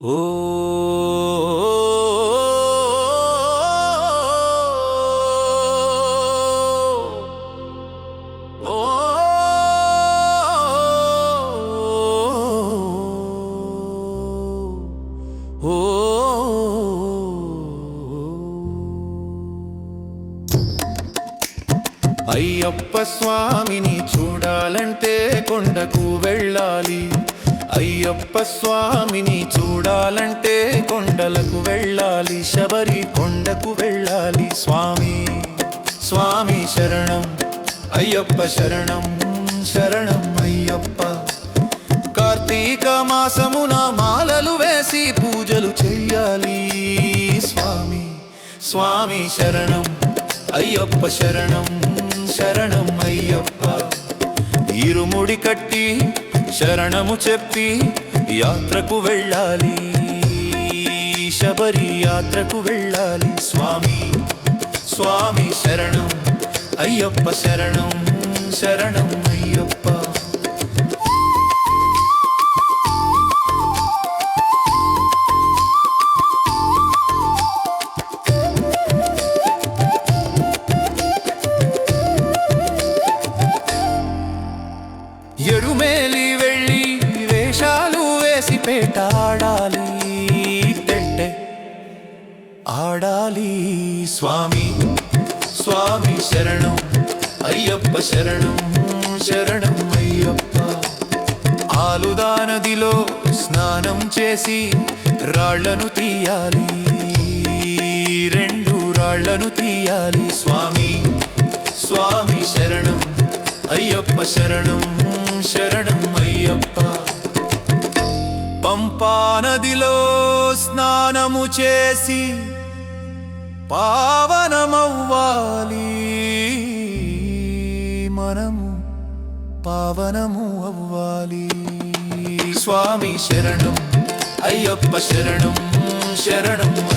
ఓ ఓ అయ్యప్ప స్వామిని చూడాలంటే కొండకు వెళ్ళాలి. అయ్యప్ప స్వామిని చూడాలంటే కొండలకు వెళ్ళాలి శబరి కొండకు వెళ్ళాలి స్వామి. స్వామి శరణం అయ్యప్ప శరణం శరణం అయ్యప్ప. కార్తీక మాసమున మాలలు వేసి పూజలు చెయ్యాలి స్వామి. స్వామి శరణం అయ్యప్ప శరణం శరణం అయ్యప్ప. ఇరుముడి కట్టి శరణము చెప్పి యాత్రకు వెళ్ళాలి. శబరి యాత్రకు వెళ్ళాలి. స్వామి స్వామి శరణం అయ్యప్ప శరణం శరణం అయ్యప్ప. తేలి వెళ్ళి వేషాలు వేసి పేట ఆడాలి ఆడాలి స్వామి స్వామి శరణం అయ్యప్ప శరణం శరణం అయ్యప్ప. ఆలుదా నదిలో స్నానం చేసి రాళ్ళను తీయాలి. రెండు రాళ్ళను తీయాలి స్వామి స్వామి శరణం అయ్యప్ప శరణం. శరణం అయ్యప్ప. పంపానదిలో స్నానము చేసి పావనమవ్వాలి. మనము పావనము అవ్వాలి. స్వామి శరణం అయ్యప్ప శరణం శరణం